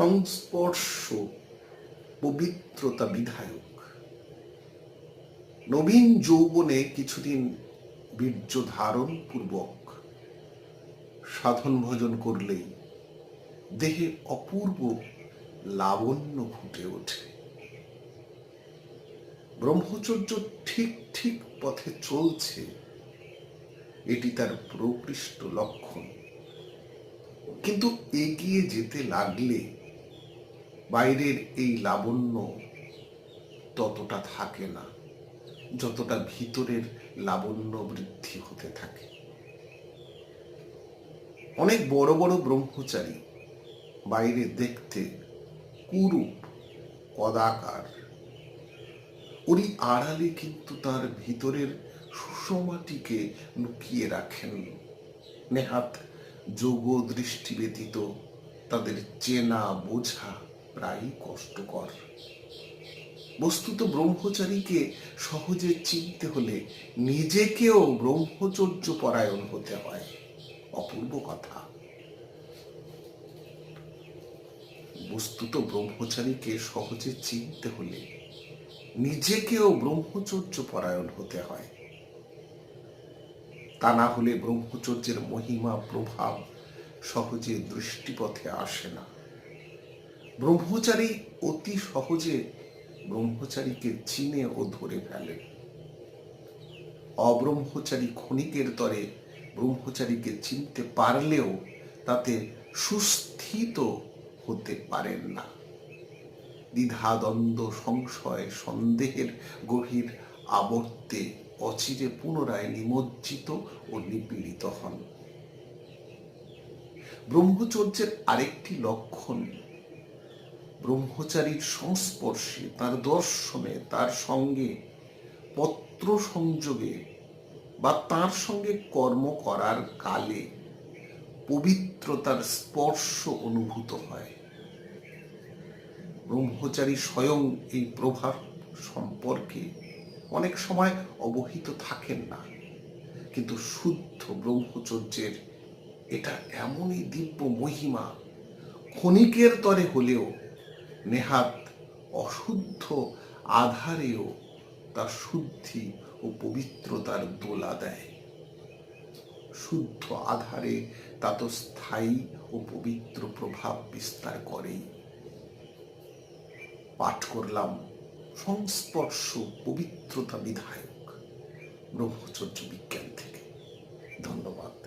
সংস্পর্শ পবিত্রতা বিধায়ক। নবীন যৌবনে কিছুদিন বীর্য ধারণ পূর্বক সাধন ভজন করলেই দেহে অপূর্ব লাবণ্য ফুটে ওঠে। ব্রহ্মচর্য ঠিক ঠিক পথে চলছে, এটি তার প্রকৃষ্ট লক্ষণ। কিন্তু এগিয়ে যেতে লাগলে বাইরের এই লাবণ্য ততটা থাকে না, যতটা ভিতরের লাবণ্য বৃদ্ধি হতে থাকে। অনেক বড় বড় ব্রহ্মচারী বাইরে দেখতে কুরূপ কদাকার উনি আড়ালে কিন্তু তার ভিতরের সুষমাটিকে লুকিয়ে রাখেন। নেহাত যোগ দৃষ্টি ব্যতীত তাদের চেনা বোঝা প্রায় কষ্টকর। বস্তুত ব্রহ্মচারীকে সহজে চিনতে হলে নিজেকেও ব্রহ্মচর্য পরায়ণ হতে হয়। অপূর্ব কথা। বস্তুত ব্রহ্মচারীকে সহজে চিনতে হলে নিজেকেও ব্রহ্মচর্য পরায়ণ হতে হয়। তা না হলে ব্রহ্মচর্যের মহিমা, প্রভাব সহজে দৃষ্টিপথে আসে না। ব্রহ্মচারী অতি সহজে ব্রহ্মচারীকে চিনে ও ধরে ফেলে। অব্রহ্মচারী ক্ষণিকের তরে ব্রহ্মচারীকে চিনতে পারলেও তাতে সুস্থিত হতে পারেন না। দ্বিধাদ্বন্দ্ব, সংশয়, সন্দেহের গভীর আবর্তে অচিরে পুনরায় নিমজ্জিত ও নিপীড়িত হন। ব্রহ্মচর্যের আরেকটি লক্ষণ ব্রহ্মচারীর সংস্পর্শে, তার দর্শনে, তার সঙ্গে পত্র সংযোগে বা তার সঙ্গে কর্ম করার কালে পবিত্রতার স্পর্শ অনুভূত হয়। ব্রহ্মচারী স্বয়ং এই প্রভাব সম্পর্কে অনেক সময় অবহিত থাকেন না, কিন্তু শুদ্ধ ব্রহ্মচর্যের এটা এমনই দিব্য মহিমা ক্ষণিকের তরে হলেও নেহাত অশুদ্ধ আধারেও তার শুদ্ধি ও পবিত্রতার দোলা দেয়। শুদ্ধ আধারে তা তো স্থায়ী ও পবিত্র প্রভাব বিস্তার করেই। পাঠ করলাম সংস্পর্শ পবিত্রতা বিধায়ক ব্রহ্মচর্য বিজ্ঞান থেকে। ধন্যবাদ।